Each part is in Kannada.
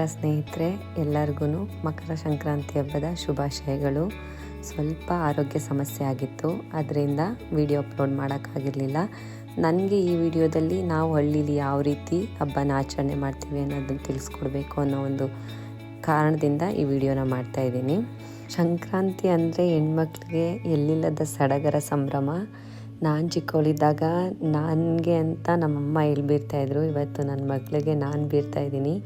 ನಮಸ್ಕಾರ ಸ್ನೇಹಿತರೆ, ಎಲ್ಲರಿಗೂ ಮಕರ ಸಂಕ್ರಾಂತಿ ಹಬ್ಬದ ಶುಭಾಶಯಗಳು. ಸ್ವಲ್ಪ ಆರೋಗ್ಯ ಸಮಸ್ಯೆ ಆಗಿತ್ತು ಅದರಿಂದ ವಿಡಿಯೋ ಅಪ್ಲೋಡ್ ಮಾಡೋಕ್ಕಾಗಿರಲಿಲ್ಲ. ನನಗೆ ಈ ವಿಡಿಯೋದಲ್ಲಿ ನಾವು ಹಳ್ಳೀಲಿ ಯಾವ ರೀತಿ ಹಬ್ಬನ ಆಚರಣೆ ಮಾಡ್ತೀವಿ ಅನ್ನೋದನ್ನು ತಿಳಿಸ್ಕೊಡ್ಬೇಕು ಅನ್ನೋ ಒಂದು ಕಾರಣದಿಂದ ಈ ವಿಡಿಯೋನ ಮಾಡ್ತಾ ಇದ್ದೀನಿ. ಸಂಕ್ರಾಂತಿ ಅಂದರೆ ಹೆಣ್ಮಕ್ಳಿಗೆ ಎಲ್ಲಿಲ್ಲದ ಸಡಗರ ಸಂಭ್ರಮ. ನಾನು ಚಿಕ್ಕವಳಿದ್ದಾಗ ನನಗೆ ಅಂತ ನಮ್ಮಮ್ಮ ಬೀರ್ತಾಯಿದ್ರು ಇವತ್ತು ನನ್ನ ಮಕ್ಕಳಿಗೆ ನಾನು ಬೀರ್ತಾ ಇದ್ದೀನಿ.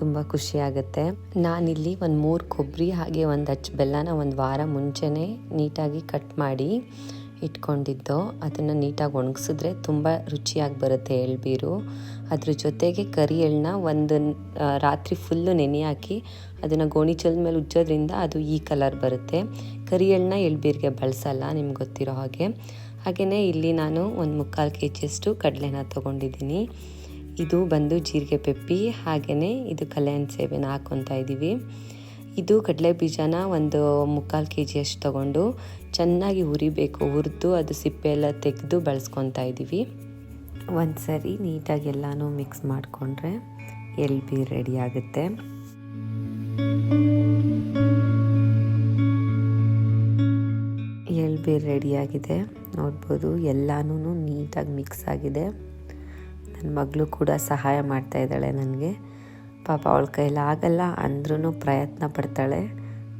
ತುಂಬ ಖುಷಿ ಆಗುತ್ತೆ ನಾನಿಲ್ಲಿ ಒಂದು ಮೂರು ಕೊಬ್ಬರಿ ಹಾಗೆ ಒಂದು ಹಚ್ಚ ಬೆಲ್ಲನ ಒಂದು ವಾರ ಮುಂಚೆನೇ ನೀಟಾಗಿ ಕಟ್ ಮಾಡಿ ಇಟ್ಕೊಂಡಿದ್ದು. ಅದನ್ನು ನೀಟಾಗಿ ಒಣಗಿಸಿದ್ರೆ ತುಂಬ ರುಚಿಯಾಗಿ ಬರುತ್ತೆ ಎಳ್ಬೀರು ಅದ್ರ ಜೊತೆಗೆ ಕರಿ ಎಳ್ಳನ್ನ ಒಂದು ರಾತ್ರಿ ಫುಲ್ಲು ನೆನೆ ಹಾಕಿ ಅದನ್ನು ಗೋಣಿಚಲದ ಮೇಲೆ ಉಜ್ಜೋದ್ರಿಂದ ಅದು ಈ ಕಲರ್ ಬರುತ್ತೆ. ಕರಿ ಎಳ್ಳನ್ನ ಎಳ್ಬೀರಿಗೆ ಬಳಸಲ್ಲ ನಿಮ್ಗೆ ಗೊತ್ತಿರೋ ಹಾಗೆ. ಹಾಗೆಯೇ ಇಲ್ಲಿ ನಾನು ಒಂದು ಮುಕ್ಕಾಲು ಕೆ ಜಿಯಷ್ಟು ಕಡಲೆನ ತೊಗೊಂಡಿದ್ದೀನಿ. ಇದು ಬಂದು ಜೀರಿಗೆ ಪೆಪ್ಪಿ ಹಾಗೆಯೇ ಇದು ಕಲ್ಯಾಣ ಸೇವೆನ ಹಾಕ್ಕೊತಾ ಇದ್ದೀವಿ. ಇದು ಕಡಲೆ ಬೀಜನ ಒಂದು ಮುಕ್ಕಾಲು ಕೆ ಜಿಯಷ್ಟು ತೊಗೊಂಡು ಚೆನ್ನಾಗಿ ಹುರಿಬೇಕು. ಹುರಿದು ಅದು ಸಿಪ್ಪೆ ಎಲ್ಲ ತೆಗೆದು ಬಳಸ್ಕೊತಾ ಇದ್ದೀವಿ. ಒಂದು ಸರಿ ನೀಟಾಗಿ ಎಲ್ಲನೂ ಮಿಕ್ಸ್ ಮಾಡಿಕೊಂಡ್ರೆ ಎಲ್ ಬಿ ರೆಡಿ ಆಗುತ್ತೆ. ಎಲ್ ಬಿ ರೆಡಿಯಾಗಿದೆ ನೋಡ್ಬೋದು ಎಲ್ಲನೂ ನೀಟಾಗಿ ಮಿಕ್ಸ್ ಆಗಿದೆ. ನನ್ನ ಮಗಳು ಕೂಡ ಸಹಾಯ ಮಾಡ್ತಾ ಇದ್ದಾಳೆ ನನಗೆ. ಪಾಪ ಅವಳ ಕೈಲಿ ಆಗಲ್ಲ ಅಂದ್ರೂ ಪ್ರಯತ್ನ ಪಡ್ತಾಳೆ.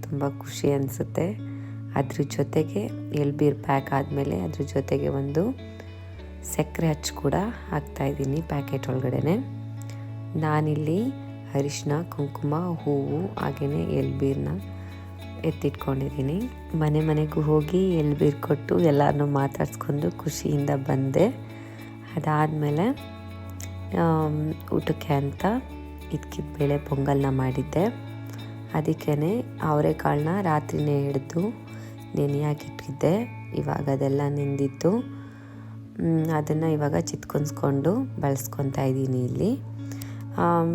ತುಂಬ ಖುಷಿ ಅನಿಸುತ್ತೆ. ಅದ್ರ ಜೊತೆಗೆ ಎಳ್ಬೀರ್ ಪ್ಯಾಕ್ ಆದಮೇಲೆ ಅದ್ರ ಜೊತೆಗೆ ಒಂದು ಸಕ್ಕರೆ ಹಚ್ಚಿ ಕೂಡ ಹಾಕ್ತಾಯಿದ್ದೀನಿ ಪ್ಯಾಕೆಟ್ ಒಳಗಡೆ ನಾನಿಲ್ಲಿ ಅರಿಶಿನ ಕುಂಕುಮ, ಹೂವು ಹಾಗೆಯೇ ಎಳ್ಬೀರನ್ನ ಎತ್ತಿಟ್ಕೊಂಡಿದ್ದೀನಿ. ಮನೆ ಮನೆಗೂ ಹೋಗಿ ಎಳ್ಬೀರು ಕೊಟ್ಟು ಎಲ್ಲರನ್ನೂ ಮಾತಾಡ್ಸ್ಕೊಂಡು ಖುಷಿಯಿಂದ ಬಂದೆ. ಅದಾದಮೇಲೆ ಊಟಕ್ಕೆ ಅಂತ ಇದ್ಕಿದ ಬೇಳೆ ಪೊಂಗಲ್ನ ಮಾಡಿದ್ದೆ. ಅದಕ್ಕೇ ಅವರೆಕಾಳನ್ನ ರಾತ್ರಿನೇ ಹಿಡಿದು ನೆನೆಯಾಕಿಟ್ಟಿದ್ದೆ ಇವಾಗ ಅದೆಲ್ಲ ನೆಂದಿದ್ದು. ಅದನ್ನು ಇವಾಗ ಚಿತ್ಕೊಂಡ್ಸ್ಕೊಂಡು ಬಳಸ್ಕೊತಾ ಇದ್ದೀನಿ ಇಲ್ಲಿ.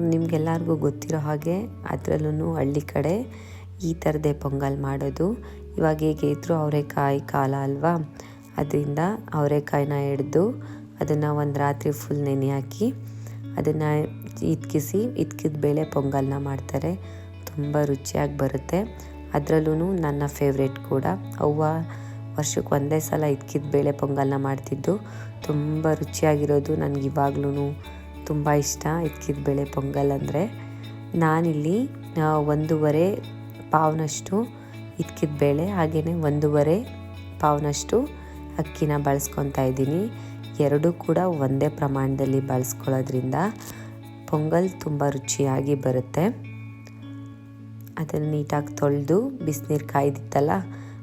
ನಿಮಗೆಲ್ಲರಿಗೂ ಗೊತ್ತಿರೋ ಹಾಗೆ ಅದರಲ್ಲೂ ಹಳ್ಳಿ ಕಡೆ ಈ ಥರದೇ ಪೊಂಗಲ್ ಮಾಡೋದು. ಇವಾಗ ಹೇಗೆ ಇದ್ದರೂ ಅವರೆಕಾಯಿ ಕಾಲ ಅಲ್ವಾ? ಅದರಿಂದ ಅವರೆಕಾಯಿನ ಹಿಡ್ದು ಅದನ್ನು ಒಂದು ರಾತ್ರಿ ಫುಲ್ ನೆನೆ ಹಾಕಿ ಅದನ್ನು ಇದ್ಕಿಸಿ ಇದ್ಕಿದ ಬೇಳೆ ಪೊಂಗಲ್ನ ಮಾಡ್ತಾರೆ. ತುಂಬ ರುಚಿಯಾಗಿ ಬರುತ್ತೆ. ಅದರಲ್ಲೂ ನನ್ನ ಫೇವ್ರೇಟ್ ಕೂಡ. ಅವ್ವ ವರ್ಷಕ್ಕೆ ಒಂದೇ ಸಲ ಇದ್ಕಿದ ಬೇಳೆ ಪೊಂಗಲ್ನ ಮಾಡ್ತಿದ್ದು. ತುಂಬ ರುಚಿಯಾಗಿರೋದು ನನಗೆ ಇವಾಗ್ಲೂ ತುಂಬ ಇಷ್ಟ ಇದ್ಕಿದ ಬೇಳೆ ಪೊಂಗಲ್ ಅಂದರೆ. ನಾನಿಲ್ಲಿ ಒಂದೂವರೆ ಪಾವ್ನಷ್ಟು ಇದ್ಕಿದ ಬೇಳೆ ಹಾಗೆಯೇ ಒಂದೂವರೆ ಪಾವ್ನಷ್ಟು ಅಕ್ಕಿನ ಬಳಸ್ಕೊತಾ ಇದ್ದೀನಿ. ಎರಡೂ ಕೂಡ ಒಂದೇ ಪ್ರಮಾಣದಲ್ಲಿ ಬಳಸ್ಕೊಳ್ಳೋದ್ರಿಂದ ಪೊಂಗಲ್ ತುಂಬ ರುಚಿಯಾಗಿ ಬರುತ್ತೆ. ಅದನ್ನು ನೀಟಾಗಿ ತೊಳೆದು ಬಿಸಿನೀರು ಕಾಯ್ದಿತ್ತಲ್ಲ,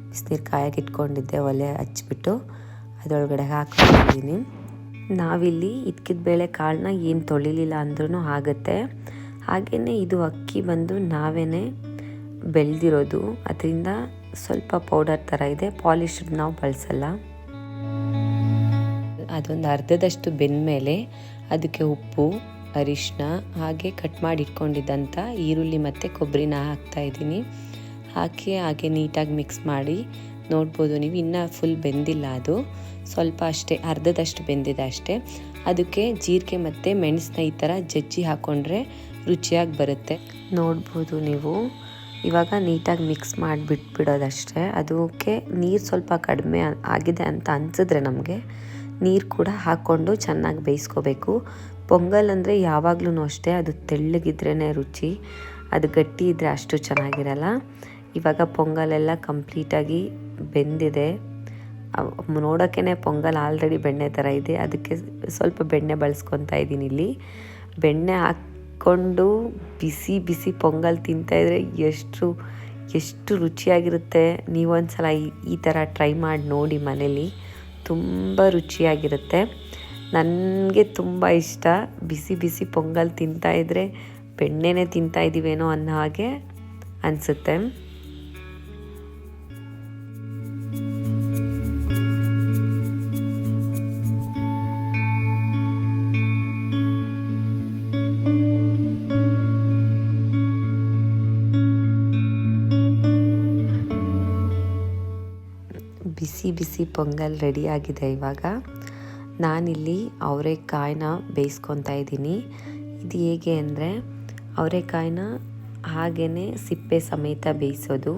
ಬಿಸಿನೀರು ಕಾಯಕ್ಕೆ ಇಟ್ಕೊಂಡಿದ್ದೆ ಒಲೆ ಹಚ್ಬಿಟ್ಟು ಅದರೊಳಗಡೆ ಹಾಕ್ಕೊಂಡಿದ್ದೀನಿ. ನಾವಿಲ್ಲಿ ಇದ್ಕಿದ ಬೇಳೆ ಕಾಳನ್ನ ಏನು ತೊಳಿಲಿಲ್ಲ ಅಂದ್ರೂ ಆಗುತ್ತೆ. ಹಾಗೆಯೇ ಇದು ಅಕ್ಕಿ ಬಂದು ನಾವೇ ಬೆಳೆದಿರೋದು, ಅದರಿಂದ ಸ್ವಲ್ಪ ಪೌಡರ್ ಥರ ಇದೆ ಪಾಲಿಶ್ ನಾವು ಬಳಸಲ್ಲ. ಅದೊಂದು ಅರ್ಧದಷ್ಟು ಬೆಂದಮೇಲೆ ಅದಕ್ಕೆ ಉಪ್ಪು ಅರಿಶಿನ ಹಾಗೆ ಕಟ್ ಮಾಡಿ ಇಟ್ಕೊಂಡಿದ್ದಂಥ ಈರುಳ್ಳಿ ಮತ್ತು ಕೊಬ್ಬರಿನ ಹಾಕ್ತಾ ಇದ್ದೀನಿ. ಹಾಕಿ ಹಾಗೆ ನೀಟಾಗಿ ಮಿಕ್ಸ್ ಮಾಡಿ ನೋಡ್ಬೋದು ನೀವು. ಇನ್ನೂ ಫುಲ್ ಬೆಂದಿಲ್ಲ ಅದು. ಸ್ವಲ್ಪ ಅಷ್ಟೇ, ಅರ್ಧದಷ್ಟು ಬೆಂದಿದೆ ಅಷ್ಟೇ. ಅದಕ್ಕೆ ಜೀರಿಗೆ ಮತ್ತು ಮೆಣಸಿನ ಈ ಥರ ಜಜ್ಜಿ ಹಾಕ್ಕೊಂಡ್ರೆ ರುಚಿಯಾಗಿ ಬರುತ್ತೆ. ನೋಡ್ಬೋದು ನೀವು. ಇವಾಗ ನೀಟಾಗಿ ಮಿಕ್ಸ್ ಮಾಡಿಬಿಟ್ಬಿಡೋದಷ್ಟೇ. ಅದಕ್ಕೆ ನೀರು ಸ್ವಲ್ಪ ಕಡಿಮೆ ಆಗಿದೆ ಅಂತ ಅನಿಸಿದ್ರೆ ನಮಗೆ. ನೀರು ಕೂಡ ಹಾಕ್ಕೊಂಡು ಚೆನ್ನಾಗಿ ಬೇಯಿಸ್ಕೋಬೇಕು. ಪೊಂಗಲ್ ಅಂದರೆ ಯಾವಾಗ್ಲೂ ಅಷ್ಟೇ, ಅದು ತೆಳ್ಳಗಿದ್ರೇ ರುಚಿ, ಅದು ಗಟ್ಟಿ ಇದ್ದರೆ ಅಷ್ಟು ಚೆನ್ನಾಗಿರಲ್ಲ. ಇವಾಗ ಪೊಂಗಲೆಲ್ಲ ಕಂಪ್ಲೀಟಾಗಿ ಬೆಂದಿದೆ. ನೋಡೋಕ್ಕೇ ಪೊಂಗಲ್ ಆಲ್ರೆಡಿ ಬೆಣ್ಣೆ ಥರ ಇದೆ. ಅದಕ್ಕೆ ಸ್ವಲ್ಪ ಬೆಣ್ಣೆ ಬಳಸ್ಕೊತಾ ಇದ್ದೀನಿ ಇಲ್ಲಿ. ಬೆಣ್ಣೆ ಹಾಕ್ಕೊಂಡು ಬಿಸಿ ಬಿಸಿ ಪೊಂಗಲ್ ತಿಂತಾಯಿದ್ರೆ ಎಷ್ಟು ಎಷ್ಟು ರುಚಿಯಾಗಿರುತ್ತೆ. ನೀವೊಂದು ಸಲ ಈ ಥರ ಟ್ರೈ ಮಾಡಿ ನೋಡಿ ಮನೇಲಿ. ತುಂಬ ರುಚಿಯಾಗಿರುತ್ತೆ. ನನಗೆ ತುಂಬ ಇಷ್ಟ. ಬಿಸಿ ಬಿಸಿ ಪೊಂಗಲ್ ತಿಂತಾಯಿದ್ರೆ ಬೆಣ್ಣೆನೇ ತಿಂತಾಯಿದ್ದೀವೇನೋ ಅನ್ನೋ ಹಾಗೆ ಅನಿಸುತ್ತೆ. ಬಿಸಿ ಬಿಸಿ ಪೊಂಗಲ್ ರೆಡಿಯಾಗಿದೆ ಇವಾಗ. ನಾನಿಲ್ಲಿ ಅವರೆಕಾಯಿನ ಬೇಯಿಸ್ಕೊತಾ ಇದ್ದೀನಿ. ಇದು ಹೇಗೆ ಅಂದರೆ, ಅವರೆಕಾಯಿನ ಹಾಗೆಯೇ ಸಿಪ್ಪೆ ಸಮೇತ ಬೇಯಿಸೋದು,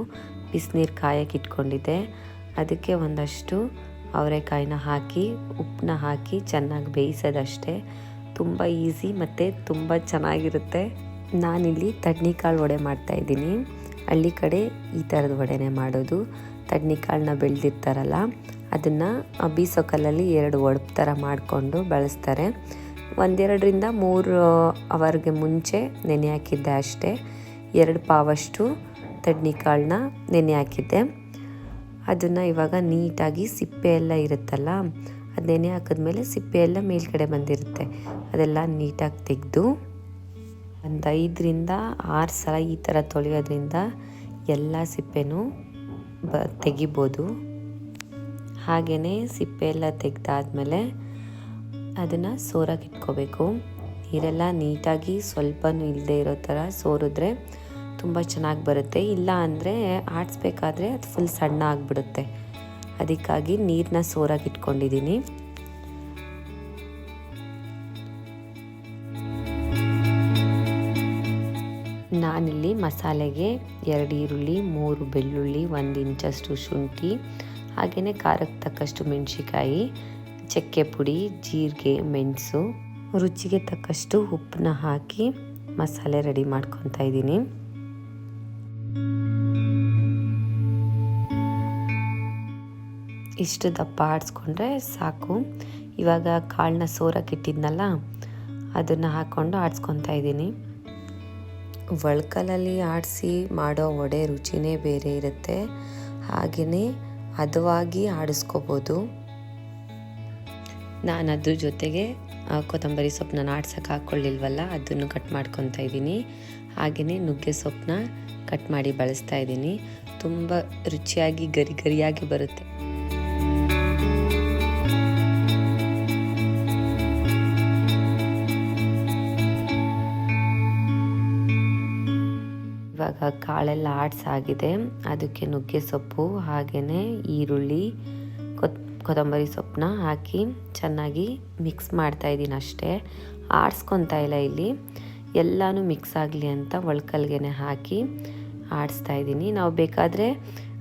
ಬಿಸಿನೀರು ಕಾಯಕ್ಕೆ ಇಟ್ಕೊಂಡಿದ್ದೆ. ಅದಕ್ಕೆ ಒಂದಷ್ಟು ಅವರೆಕಾಯಿನ ಹಾಕಿ ಉಪ್ಪನ್ನ ಹಾಕಿ ಚೆನ್ನಾಗಿ ಬೇಯಿಸೋದಷ್ಟೇ. ತುಂಬ ಈಸಿ ಮತ್ತು ತುಂಬ ಚೆನ್ನಾಗಿರುತ್ತೆ. ನಾನಿಲ್ಲಿ ತಣ್ಣಿಕಾಳು ವಡೆ ಮಾಡ್ತಾಯಿದ್ದೀನಿ ಹಳ್ಳಿ ಕಡೆ ಈ ಥರದ ವಡೆನೇ ಮಾಡೋದು. ತಡ್ನಿಕಾಳನ್ನ ಬೆಳೆದಿರ್ತಾರಲ್ಲ, ಅದನ್ನು ಬೀಸೋ ಕಲ್ಲಲ್ಲಿ ಎರಡು ಒಡಪು ಥರ ಮಾಡಿಕೊಂಡು ಬಳಸ್ತಾರೆ. ಒಂದೆರಡರಿಂದ ಮೂರು ಅವರ್ಗೆ ಮುಂಚೆ ನೆನೆ ಹಾಕಿದ್ದೆ ಅಷ್ಟೇ. ಎರಡು ಪಾವಷ್ಟು ತಡ್ನಿಕಾಳನ್ನ ನೆನೆ ಹಾಕಿದ್ದೆ. ಅದನ್ನು ಇವಾಗ ನೀಟಾಗಿ ಸಿಪ್ಪೆ ಎಲ್ಲ ಇರುತ್ತಲ್ಲ, ಅದು ನೆನೆ ಹಾಕಿದ್ಮೇಲೆ ಸಿಪ್ಪೆ ಎಲ್ಲ ಮೇಲ್ಗಡೆ ಬಂದಿರುತ್ತೆ. ಅದೆಲ್ಲ ನೀಟಾಗಿ ತೆಗೆದು ಒಂದು ಐದರಿಂದ ಆರು ಸಲ ಈ ಥರ ತೊಳೆಯೋದ್ರಿಂದ ಎಲ್ಲ ಸಿಪ್ಪೆನೂ ಬ ತೆಗಿಬೋದು. ಹಾಗೆಯೇ ಸಿಪ್ಪೆ ಎಲ್ಲ ತೆಗೆದಾದ್ಮೇಲೆ ಅದನ್ನು ಸೋರಾಗಿ ಇಟ್ಕೋಬೇಕು. ನೀರೆಲ್ಲ ನೀಟಾಗಿ ಸ್ವಲ್ಪನೂ ಇಲ್ಲದೆ ಇರೋ ಥರ ಸೋರಿದ್ರೆ ತುಂಬ ಚೆನ್ನಾಗಿ ಬರುತ್ತೆ. ಇಲ್ಲ ಅಂದರೆ ಆಡಿಸ್ಬೇಕಾದ್ರೆ ಅದು ಫುಲ್ ಸಣ್ಣ ಆಗಿಬಿಡುತ್ತೆ. ಅದಕ್ಕಾಗಿ ನೀರನ್ನ ಸೋರಾಗಿ ಇಟ್ಕೊಂಡಿದ್ದೀನಿ ನಾನಿಲ್ಲಿ ಮಸಾಲೆಗೆ ಎರಡು ಈರುಳ್ಳಿ, ಮೂರು ಬೆಳ್ಳುಳ್ಳಿ, ಒಂದು ಇಂಚಷ್ಟು ಶುಂಠಿ, ಹಾಗೆಯೇ ಖಾರಕ್ಕೆ ತಕ್ಕಷ್ಟು ಮೆಣಸಿಕಾಯಿ ಚಕ್ಕೆ ಪುಡಿ, ಜೀರಿಗೆ, ಮೆಣಸು. ರುಚಿಗೆ ತಕ್ಕಷ್ಟು ಉಪ್ಪನ್ನ ಹಾಕಿ ಮಸಾಲೆ ರೆಡಿ ಮಾಡ್ಕೊತಾ ಇದ್ದೀನಿ. ಇಷ್ಟು ದಪ್ಪ ಆಡಿಸ್ಕೊಂಡ್ರೆ ಸಾಕು. ಇವಾಗ ಕಾಳನ್ನ ಸೋರಕ್ಕಿಟ್ಟಿದ್ನಲ್ಲ ಅದನ್ನು ಹಾಕ್ಕೊಂಡು ಆಡಿಸ್ಕೊತಾ ಇದ್ದೀನಿ. ಒಳ್ಕಲಲ್ಲಿ ಆಡಿಸಿ ಮಾಡೋ ವಡೆ ರುಚಿನೇ ಬೇರೆ ಇರುತ್ತೆ. ಹಾಗೆಯೇ ಹದವಾಗಿ ಆಡಿಸ್ಕೋಬೋದು. ನಾನು ಅದ್ರ ಜೊತೆಗೆ ಕೊತ್ತಂಬರಿ ಸೊಪ್ಪನ್ನ ಆಡ್ಸೋಕೆ ಹಾಕ್ಕೊಳ್ಳಿಲ್ವಲ್ಲ, ಅದನ್ನು ಕಟ್ ಮಾಡ್ಕೊತಾ ಇದ್ದೀನಿ. ಹಾಗೆಯೇ ನುಗ್ಗೆ ಸೊಪ್ಪನ್ನ ಕಟ್ ಮಾಡಿ ಬಳಸ್ತಾ ಇದ್ದೀನಿ. ತುಂಬ ರುಚಿಯಾಗಿ ಗರಿ ಗರಿಯಾಗಿ ಬರುತ್ತೆ. ಇವಾಗ ಕಾಳೆಲ್ಲ ಆಡ್ಸಾಗಿದೆ. ಅದಕ್ಕೆ ನುಗ್ಗೆ ಸೊಪ್ಪು ಹಾಗೆಯೇ ಈರುಳ್ಳಿ, ಕೊತ್, ಕೊತ್ತಂಬರಿ ಸೊಪ್ಪನ್ನ ಹಾಕಿ ಚೆನ್ನಾಗಿ ಮಿಕ್ಸ್ ಮಾಡ್ತಾಯಿದ್ದೀನಿ ಅಷ್ಟೇ. ಆಡಿಸ್ಕೊತಾ ಇಲ್ಲ ಇಲ್ಲಿ. ಎಲ್ಲನೂ ಮಿಕ್ಸ್ ಆಗಲಿ ಅಂತ ಒಳ್ಕಲ್ಗೆ ಹಾಕಿ ಆಡಿಸ್ತಾ ಇದ್ದೀನಿ. ನಾವು ಬೇಕಾದರೆ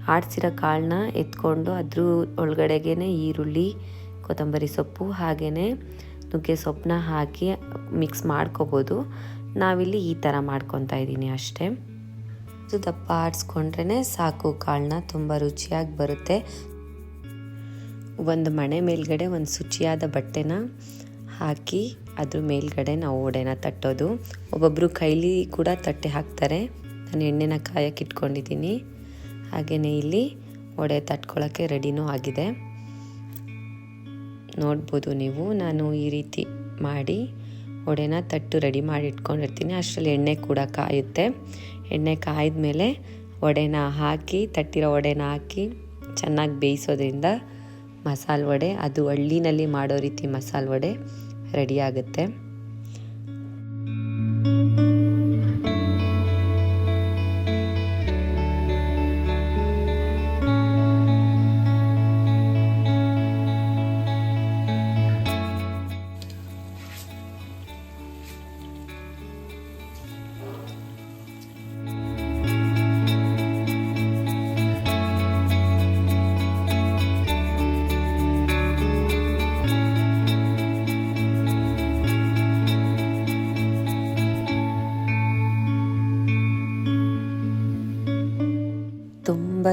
ಆಡಿಸಿರೋ ಕಾಳನ್ನ ಎತ್ಕೊಂಡು ಅದ್ರ ಒಳಗಡೆಗೆ ಈರುಳ್ಳಿ, ಕೊತ್ತಂಬರಿ ಸೊಪ್ಪು ಹಾಗೆಯೇ ನುಗ್ಗೆ ಸೊಪ್ಪನ್ನ ಹಾಕಿ ಮಿಕ್ಸ್ ಮಾಡ್ಕೋಬೋದು. ನಾವಿಲ್ಲಿ ಈ ಥರ ಮಾಡ್ಕೊತಾ ಇದ್ದೀನಿ ಅಷ್ಟೇ. ದಪ್ಪ ಆಡಿಸ್ಕೊಂಡ್ರೇ ಸಾಕು. ಕಾಳನ್ನ ತುಂಬ ರುಚಿಯಾಗಿ ಬರುತ್ತೆ. ಒಂದು ಮಣೆ ಮೇಲ್ಗಡೆ ಒಂದು ಶುಚಿಯಾದ ಬಟ್ಟೆನ ಹಾಕಿ ಅದ್ರ ಮೇಲ್ಗಡೆ ನಾವು ಒಡೆನ ತಟ್ಟೋದು. ಒಬ್ಬೊಬ್ಬರು ಕೈಲಿ ಕೂಡ ತಟ್ಟೆ ಹಾಕ್ತಾರೆ. ನಾನು ಎಣ್ಣೆನ ಕಾಯಕ್ಕೆ ಇಟ್ಕೊಂಡಿದ್ದೀನಿ ಹಾಗೆಯೇ ಇಲ್ಲಿ ಒಡೆ ತಟ್ಕೊಳ್ಳೋಕ್ಕೆ ರೆಡಿನೂ ಆಗಿದೆ. ನೋಡ್ಬೋದು ನೀವು. ನಾನು ಈ ರೀತಿ ಮಾಡಿ ಒಡೆನ ತಟ್ಟು ರೆಡಿ ಮಾಡಿ ಇಟ್ಕೊಂಡಿರ್ತೀನಿ. ಅಷ್ಟರಲ್ಲಿ ಎಣ್ಣೆ ಕೂಡ ಕಾಯುತ್ತೆ. ಎಣ್ಣೆ ಕಾಯ್ದ ಮೇಲೆ ವಡೆನ ಹಾಕಿ, ತಟ್ಟಿರೋ ವಡೆನ ಹಾಕಿ ಚೆನ್ನಾಗಿ ಬೇಯಿಸೋದ್ರಿಂದ ಮಸಾಲೆ ವಡೆ, ಅದು ಹಳ್ಳಿನಲ್ಲಿ ಮಾಡೋ ರೀತಿ ಮಸಾಲೆ ವಡೆ ರೆಡಿ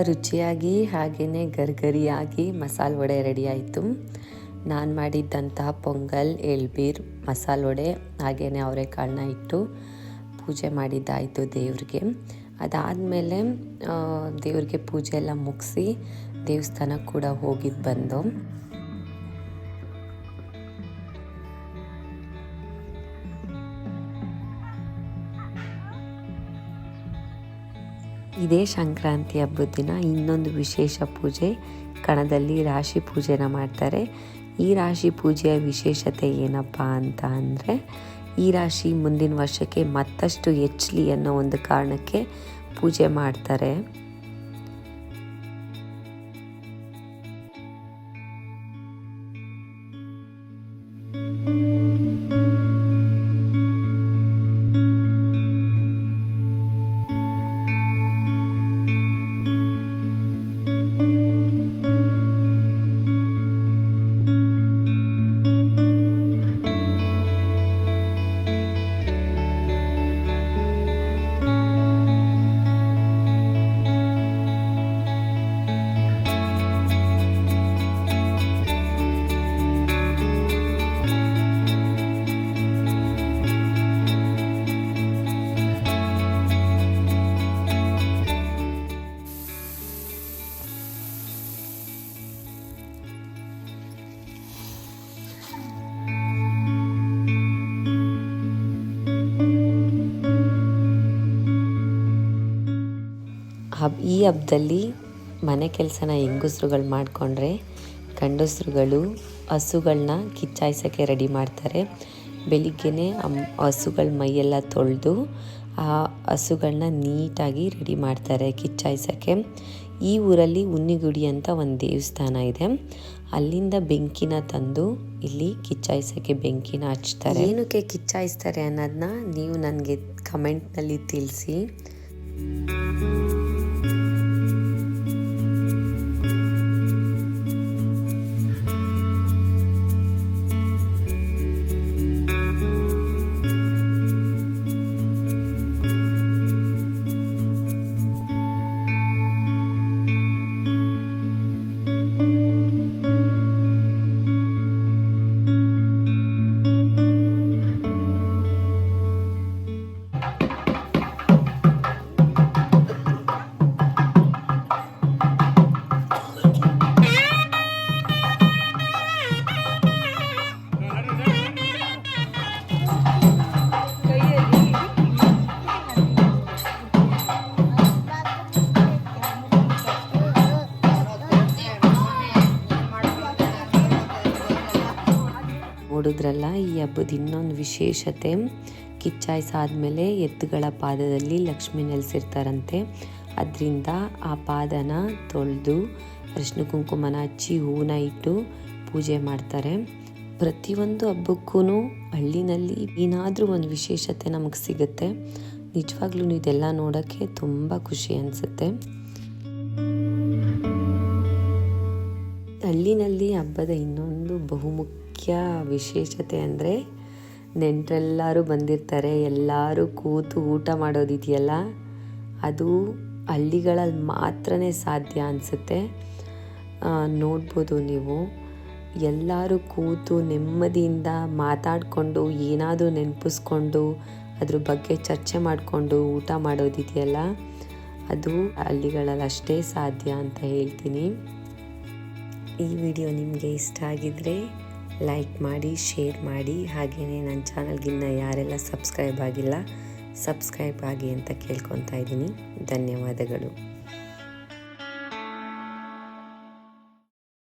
ರುಚಿಯಾಗಿ ಹಾಗೆಯೇ ಗರ್ಗರಿಯಾಗಿ ಮಸಾಲೆ ವಡೆ ರೆಡಿ ಆಯಿತು. ನಾನು ಮಾಡಿದ್ದಂತಹ ಪೊಂಗಲ್, ಎಳ್ಬೀರ್, ಮಸಾಲೆ ವಡೆ ಹಾಗೆಯೇ ಅವರೆಕಾಳನ್ನ ಇಟ್ಟು ಪೂಜೆ ಮಾಡಿದ್ದಾಯಿತು ದೇವ್ರಿಗೆ. ಅದಾದಮೇಲೆ ದೇವ್ರಿಗೆ ಪೂಜೆ ಎಲ್ಲ ಮುಗಿಸಿ ದೇವಸ್ಥಾನಕ್ಕೆ ಕೂಡ ಹೋಗಿದ್ದು ಬಂದು. ಇದೇ ಸಂಕ್ರಾಂತಿ ಹಬ್ಬದ ದಿನ ಇನ್ನೊಂದು ವಿಶೇಷ ಪೂಜೆ. ಕಣದಲ್ಲಿ ರಾಶಿ ಪೂಜೆನ ಮಾಡ್ತಾರೆ. ಈ ರಾಶಿ ಪೂಜೆಯ ವಿಶೇಷತೆ ಏನಪ್ಪ ಅಂತ ಅಂದರೆ, ಈ ರಾಶಿ ಮುಂದಿನ ವರ್ಷಕ್ಕೆ ಮತ್ತಷ್ಟು ಹೆಚ್ಚಲಿ ಅನ್ನೋ ಒಂದು ಕಾರಣಕ್ಕೆ ಪೂಜೆ ಮಾಡ್ತಾರೆ. ಈ ಹಬ್ಬದಲ್ಲಿ ಮನೆ ಕೆಲಸನ ಹೆಂಗಸ್ರುಗಳು ಮಾಡಿಕೊಂಡ್ರೆ ಗಂಡಸ್ರುಗಳು ಹಸುಗಳನ್ನ ಕಿಚ್ಚಾಯಿಸೋಕ್ಕೆ ರೆಡಿ ಮಾಡ್ತಾರೆ. ಬೆಳಿಗ್ಗೆನೇ ಹಸುಗಳ ಮೈಯೆಲ್ಲ ತೊಳೆದು ಆ ಹಸುಗಳನ್ನ ನೀಟಾಗಿ ರೆಡಿ ಮಾಡ್ತಾರೆ ಕಿಚ್ಚಾಯಿಸೋಕ್ಕೆ. ಈ ಊರಲ್ಲಿ ಉನ್ನಿಗುಡಿ ಅಂತ ಒಂದು ದೇವಸ್ಥಾನ ಇದೆ. ಅಲ್ಲಿಂದ ಬೆಂಕಿನ ತಂದು ಇಲ್ಲಿ ಕಿಚ್ಚಾಯಿಸೋಕ್ಕೆ ಬೆಂಕಿನ ಹಚ್ತಾರೆ. ಏನಕ್ಕೆ ಕಿಚ್ಚಾಯಿಸ್ತಾರೆ ಅನ್ನೋದನ್ನ ನೀವು ನನಗೆ ಕಮೆಂಟ್ನಲ್ಲಿ ತಿಳಿಸಿ. ನೋಡಿದ್ರಲ್ಲ, ಈ ಹಬ್ಬದ ಇನ್ನೊಂದು ವಿಶೇಷತೆ ಕಿಚ್ಚಾಯಿಸಾದ್ಮೇಲೆ ಎತ್ತುಗಳ ಪಾದದಲ್ಲಿ ಲಕ್ಷ್ಮಿ ನೆಲೆಸಿರ್ತಾರಂತೆ. ಅದರಿಂದ ಆ ಪಾದನ ತೊಳೆದು ಅರಿಶಿನ ಕುಂಕುಮನ ಹಚ್ಚಿ ಹೂವನ್ನ ಇಟ್ಟು ಪೂಜೆ ಮಾಡ್ತಾರೆ. ಪ್ರತಿಯೊಂದು ಹಬ್ಬಕ್ಕೂ ಹಳ್ಳಿನಲ್ಲಿ ಏನಾದರೂ ಒಂದು ವಿಶೇಷತೆ ನಮಗೆ ಸಿಗುತ್ತೆ. ನಿಜವಾಗ್ಲೂ ಇದೆಲ್ಲ ನೋಡೋಕ್ಕೆ ತುಂಬ ಖುಷಿ ಅನಿಸುತ್ತೆ. ಹಳ್ಳಿನಲ್ಲಿ ಹಬ್ಬದ ಇನ್ನೊಂದು ಬಹುಮುಖ್ಯ ವಿಶೇಷತೆ ಅಂದರೆ ನೆಂಟರೆಲ್ಲರೂ ಬಂದಿರ್ತಾರೆ, ಎಲ್ಲರೂ ಕೂತು ಊಟ ಮಾಡೋದಿದೆಯಲ್ಲ, ಅದು ಹಳ್ಳಿಗಳಲ್ಲಿ ಮಾತ್ರನೇ ಸಾಧ್ಯ ಅನಿಸುತ್ತೆ. ನೋಡ್ಬೋದು ನೀವು. ಎಲ್ಲರೂ ಕೂತು ನೆಮ್ಮದಿಯಿಂದ ಮಾತಾಡಿಕೊಂಡು, ಏನಾದರೂ ನೆನಪಿಸ್ಕೊಂಡು, ಅದ್ರ ಬಗ್ಗೆ ಚರ್ಚೆ ಮಾಡಿಕೊಂಡು ಊಟ ಮಾಡೋದಿದೆಯಲ್ಲ, ಅದು ಹಳ್ಳಿಗಳಲ್ಲಿ ಅಷ್ಟೇ ಸಾಧ್ಯ ಅಂತ ಹೇಳ್ತೀನಿ. ಈ ವಿಡಿಯೋ ನಿಮಗೆ ಇಷ್ಟ ಆಗಿದ್ದರೆ ಲೈಕ್ ಮಾಡಿ, ಶೇರ್ ಮಾಡಿ. ಹಾಗೆಯೇ ನನ್ನ ಚಾನಲ್ಗಿನ್ನ ಯಾರೆಲ್ಲ ಸಬ್ಸ್ಕ್ರೈಬ್ ಆಗಿಲ್ಲ, ಸಬ್ಸ್ಕ್ರೈಬ್ ಆಗಿ ಅಂತ ಕೇಳ್ಕೊತಾ ಇದ್ದೀನಿ. ಧನ್ಯವಾದಗಳು.